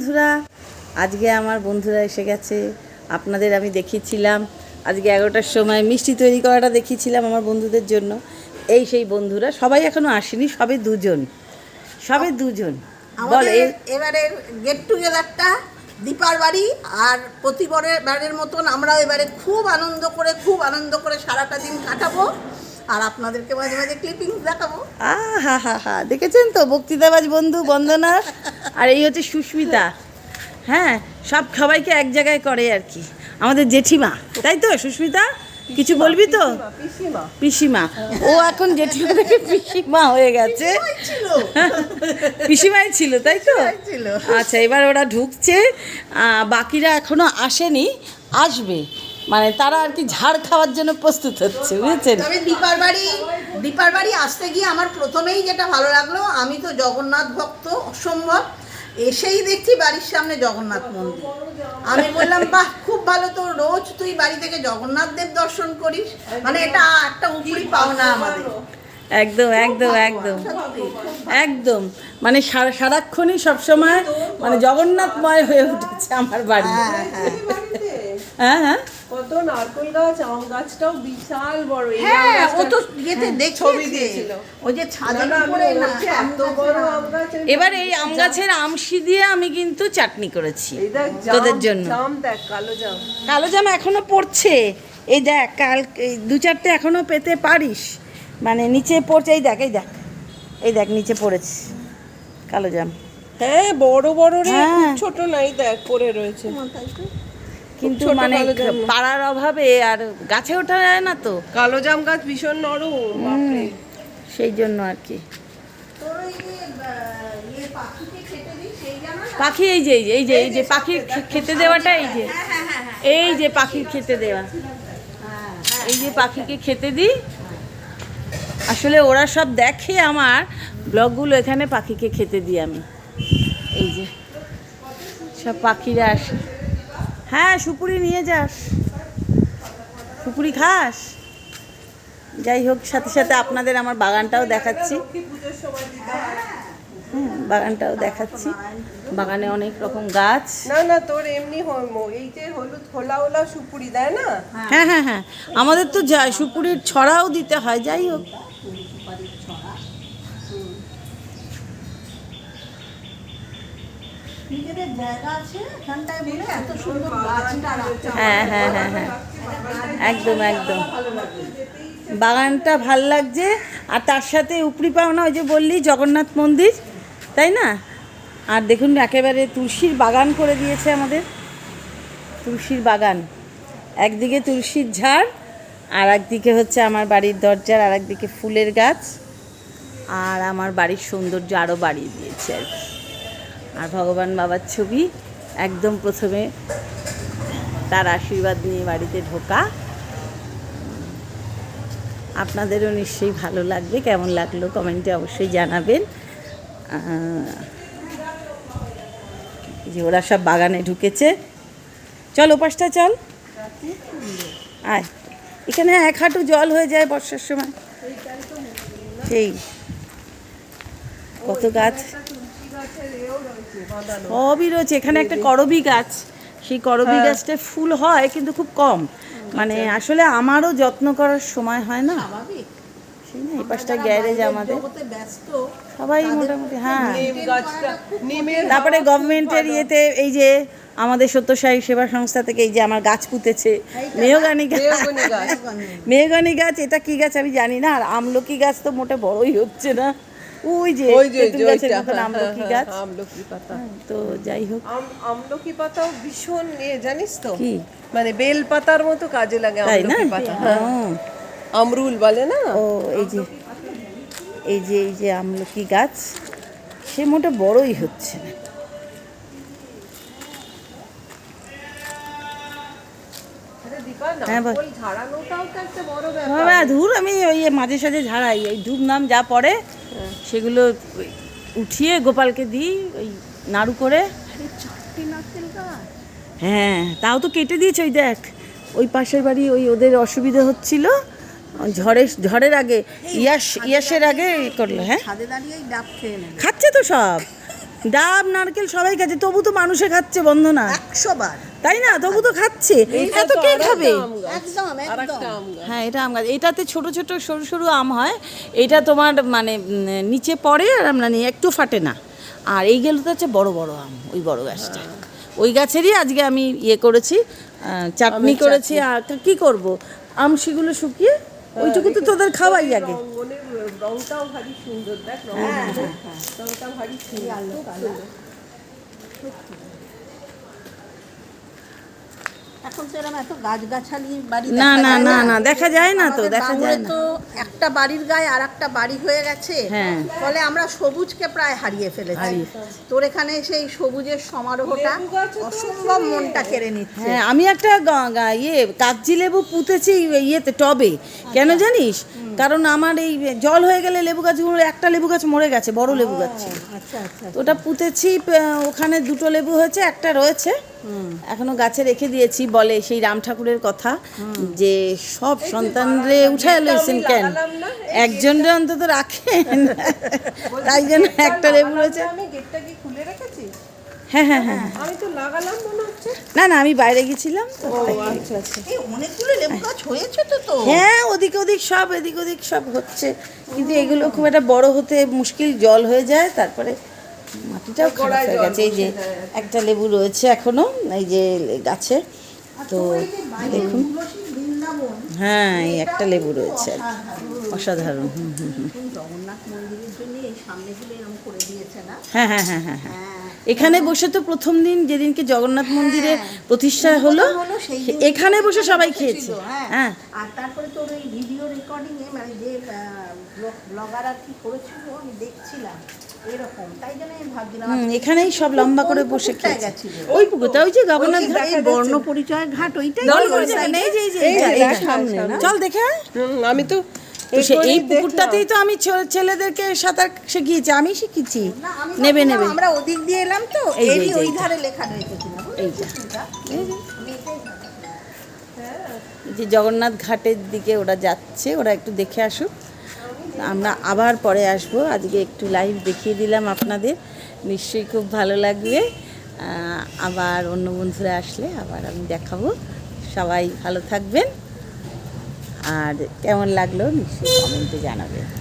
বন্ধুরা আজকে আমার বন্ধুরা এসে গেছে। আপনাদের আমি দেখিয়েছিলাম আজকে এগারোটার সময় মিষ্টি তৈরি করাটা দেখিয়েছিলাম আমার বন্ধুদের জন্য। এই সেই বন্ধুরা সবাই এখনও আসেনি সবে দুজন। সবে দুজন। বল আমাদের এ- এবারের গেট টুগেদারটা দীপার বাড়ি আর প্রতিবারের বারের মতন আমরা এবারে খুব আনন্দ করে খুব আনন্দ করে সারাটা দিন কাটাবো। আর আপনাদেরকে মাঝে মাঝে ক্লিপিং দেখাবো। আহা হা হা দেখেছেন তো বক্তৃতাবাজ বন্ধু বন্দনা আর এই হচ্ছে সুস্মিতা। হ্যাঁ সব সবাইকে এক জায়গায় করে আর কি। আমাদের জেঠিমা তাই তো সুস্মিতা? কিছু বলবি তো? পিসিমা ও এখন জেঠিমা থেকে পিসিমা হয়ে গেছে। পিসিমাই ছিল। তাই তো? ছিল। আচ্ছা এবার ওরা ঢুকছে। বাকিরা এখনও আসেনি আসবে। মানে তারা আর কি ঝাড় খাওয়ার জন্য প্রস্তুত হচ্ছে বুঝেছেন? তবে দীপার বাড়ি দীপার বাড়ি আসতে গিয়ে আমার প্রথমেই যেটা ভালো লাগল আমি তো জগন্নাথ ভক্ত অসম্ভব। এসেই দেখছি বাড়ির সামনে জগন্নাথ মন্দির। আমি বললাম বাহ খুব ভালো তো রোজ তুই বাড়ি থেকে জগন্নাথ দেব দর্শন করিস। মানে এটা একটা উপরি পাওনা আমাদের। একদম একদম একদম। একদম। মানে সারা সারাক্ষণই সবসময় মানে জগন্নাথময় হয়ে উঠেছে আমার বাড়ি। হ্যাঁ হ্যাঁ। হ্যাঁ হ্যাঁ। কত নারকল গাছ আম গাছটাও বিশাল বড়। হ্যাঁ ও তো ছবি দিয়েছিল। ওই যে ছাদের উপরে না এত বড় আম। গাছ এবার এই আম গাছের আমশি দিয়ে আমি কিন্তু চাটনি করেছি এই দেখ জাম, তোদের জন্য। জাম দেখ কালো জাম। কালো জামা এখনও পড়ছে। এই দেখ কাল এই দু চারটে এখনও পেতে পারিস। মানে নিচে পড়ছে এই দেখ এই দেখ এই দেখ নিচে পড়েছে কালো জাম। হ্যাঁ বড় বড় রে হ্যাঁ। ছোট নাই দেখ পড়ে রয়েছে। কিন্তু মানে। পাড়ার অভাবে আর গাছে ওঠা যায় না তো। কালো জাম গাছ ভীষণ নরম সেই জন্য আর কি। ইয়ে? পাখি এই যে এই যে এই যে এই যে পাখির খেতে দেওয়াটা এই যে। এই যে পাখির খেতে দেওয়া। এই যে পাখিকে খেতে দিই। আসলে ওরা সব দেখে আমার। ব্লগগুলো এখানে পাখিকে খেতে দিই আমি। এই যে সব পাখিরা আসে। হ্যাঁ সুপুরি নিয়ে যাস সুপুরি খাস? যাই হোক সাথে সাথে আপনাদের আমার বাগানটাও দেখাচ্ছি। বাগানটাও দেখাচ্ছি। বাগানে অনেক রকম গাছ। না না তোর এমনি হল- এই যে হলুদ হোলা হোলা সুপুরি দেয় না? হ্যাঁ হ্যাঁ হ্যাঁ আমাদের তো যা সুপুরির ছড়াও দিতে হয় যাই হোক। নিজেদের জায়গা আছে এখানটায় বলে এত সুন্দর গাছটা হ্যাঁ হ্যাঁ হ্যাঁ হ্যাঁ একদম একদম। বাগানটা ভালো লাগছে আর তার সাথে উপরি পাওনা ওই যে বললি জগন্নাথ মন্দির তাই না? আর দেখুন একেবারে তুলসীর বাগান করে দিয়েছে আমাদের। তুলসীর বাগান। একদিকে তুলসীর ঝাড় আর একদিকে হচ্ছে আমার বাড়ির দরজার আর একদিকে ফুলের গাছ। আর আমার বাড়ির সৌন্দর্য আরও বাড়িয়ে দিয়েছে আর কি। আর ভগবান বাবার ছবি একদম প্রথমে তার আশীর্বাদ নিয়ে বাড়িতে ঢোকা। আপনাদেরও নিশ্চয়ই ভালো লাগবে, কেমন লাগল কমেন্টে অবশ্যই জানাবেন। যে ওরা সব বাগানে ঢুকেছে। চল ওপাশটা চল। আয়। এখানে এক হাঁটু জল হয়ে যায় বর্ষার সময়। সেই কত গাছ? সবই রয়েছে। এখানে একটা করবি গাছ। সেই করবি গাছটা ফুল হয় কিন্তু খুব কম। মানে আসলে আমারও যত্ন করার সময় হয় না। সেই না এই পাশটা গ্যারেজ আমাদের। সবাই মোটামুটি হ্যাঁ। নিম গাছটা নিমের তারপরে গভর্নমেন্টের ইয়েতে এই যে আমাদের সেবা সংস্থা থেকে এই যে আমার গাছ পুঁতেছে। মেহগানি গাছ। গাছ। মেহগানি গাছ এটা কি গাছ আমি জানি না। আর আমলকি গাছ তো মোটে বড়ই হচ্ছে না। ওই যে ওই যে গাছের মতন হ্যাঁ, আমলকি হ্যাঁ, গাছ। হ্যাঁ, আমলকি পাতা। তো যাই হোক। আমলকি পাতাও ভীষণ ইয়ে জানিস তো? কি? মানে বেল পাতার মতো কাজে লাগে আমলকি পাতা। আমরুল বলে না? ও এই যে এই যে এই যে আমলকি গাছ সে মোটে বড়ই হচ্ছে। না ধুর আমি ওই মাঝে সাঝে ঝাড়াই ওই ধূপ নাম যা পড়ে সেগুলো উঠিয়ে গোপালকে দিই ওই নাড়ু করে। হ্যাঁ তাও তো কেটে দিয়েছে ওই দেখ। ওই পাশের বাড়ি ওই ওদের অসুবিধা হচ্ছিল। ঝড়ে ঝড়ের আগে ইয়াস ইয়াসের আগে করল হ্যাঁ? খাচ্ছে তো সব। ডাব নারকেল সবাই খাচ্ছে তবু তো মানুষে খাচ্ছে বন্ধনা একশো বার। তাই না? তবু তো খাচ্ছে। এত তো কে খাবে? একদম একদম। হ্যাঁ এটা আম গাছ। এটাতে ছোট ছোট সরু সরু আম হয়। এটা তোমার মানে নিচে পড়ে আর আমরা নিয়ে একটু ফাটে না। আর এই এইগুলো তো হচ্ছে বড় বড় আম ওই বড় গাছটা। ওই গাছেরই আজকে আমি ইয়ে করেছি চাটনি করেছি। আর কি করব? আম সেগুলো শুকিয়ে ওইটুকু তো তোদের খাওয়াই আগে। রংটাও ভারী সুন্দর। দেখ হ্যাঁ, রংটা ভারী সুন্দর। এখন তো এরকম এত গাছগাছালি বাড়ি না না না। না দেখা যায় না তো দেখা যায় না। তো একটা বাড়ির গায়ে আর একটা বাড়ি হয়ে গেছে। হ্যাঁ। ফলে আমরা সবুজকে প্রায় হারিয়ে ফেলেছি। তোর এখানে সেই সবুজের সমারোহটা অসম্ভব মনটা কেড়ে নিচ্ছে। হ্যাঁ আমি একটা গা- ইয়ে কাগজি লেবু পুঁতেছি ইয়েতে টবে। কেন জানিস? কারণ আমার এই জল হয়ে গেলে লেবু গাছগুলো একটা লেবু গাছ মরে গেছে বড় লেবু গাছ। আচ্ছা আচ্ছা। ওটা পুঁতেছি ওখানে দুটো লেবু হয়েছে একটা রয়েছে। এখনও গাছে রেখে দিয়েছি বলে সেই রাম ঠাকুরের কথা যে সব সন্তানরে উঠে লইছেন কেন? একজনরে অন্তত রাখেন। তাই জন্য একটা লেবু রয়েছে আমি গেটটা কি খুলে রেখেছি? হ্যাঁ হ্যাঁ হ্যাঁ আমি তো লাগালাম মনে হচ্ছে। না না আমি বাইরে গেছিলাম। তো আচ্ছা আচ্ছা। এই অনেকগুলো লেবু গাছ হয়েছে তো তো। হ্যাঁ ওদিক ওদিক সব এদিক ওদিক সব হচ্ছে। কিন্তু এগুলো খুব একটা বড় হতে মুশকিল জল হয়ে যায় তারপরে মাটিটাও খারাপ হয়ে গেছে। এই যে একটা লেবু রয়েছে এখনও এই যে গাছে তো দেখুন। হ্যাঁ এই একটা লেবু রয়েছে অসাধারণ। হুম হুম হুম। হ্যাঁ হ্যাঁ হ্যাঁ হ্যাঁ হ্যাঁ। হ্যাঁ। এখানে বসে তো প্রথম দিন যেদিনকে জগন্নাথ মন্দিরে প্রতিষ্ঠা হলো এখানে বসে সবাই খেয়েছে। হ্যাঁ। হ্যাঁ। আর তারপরে তোর ওই ভিডিও রেকর্ডিং এ মানে যে ব্লগার আর কি করেছিল আমি দেখছিলাম। এরকম তাই জন্য আমি ভাবছিলাম এখানেই সব লম্বা করে বসে ওই পুকুরটা ওই যে জগন্নাথ ঘাট এই বর্ণ পরিচয় ঘাট ওইটাই? এই যে এই যে। সামনে। চল দেখে আমি তো এই পুকুরটাতেই তো আমি ছেলেদেরকে সাঁতার শিখিয়েছি আমি শিখেছি। নেবে নেবে। আমরা ওদিক দিয়ে এলাম তো এই ওই ধারে লেখা রয়েছে কিনা যে জগন্নাথ ঘাটের দিকে ওরা যাচ্ছে ওরা একটু দেখে আসুক। আমরা আবার পরে আসব। আজকে একটু লাইভ দেখিয়ে দিলাম আপনাদের। নিশ্চয়ই খুব ভালো লাগবে। আবার অন্য বন্ধুরা আসলে আবার আমি দেখাবো। সবাই ভালো থাকবেন। আর কেমন লাগল নিশ্চয়ই কমেন্টে জানাবেন।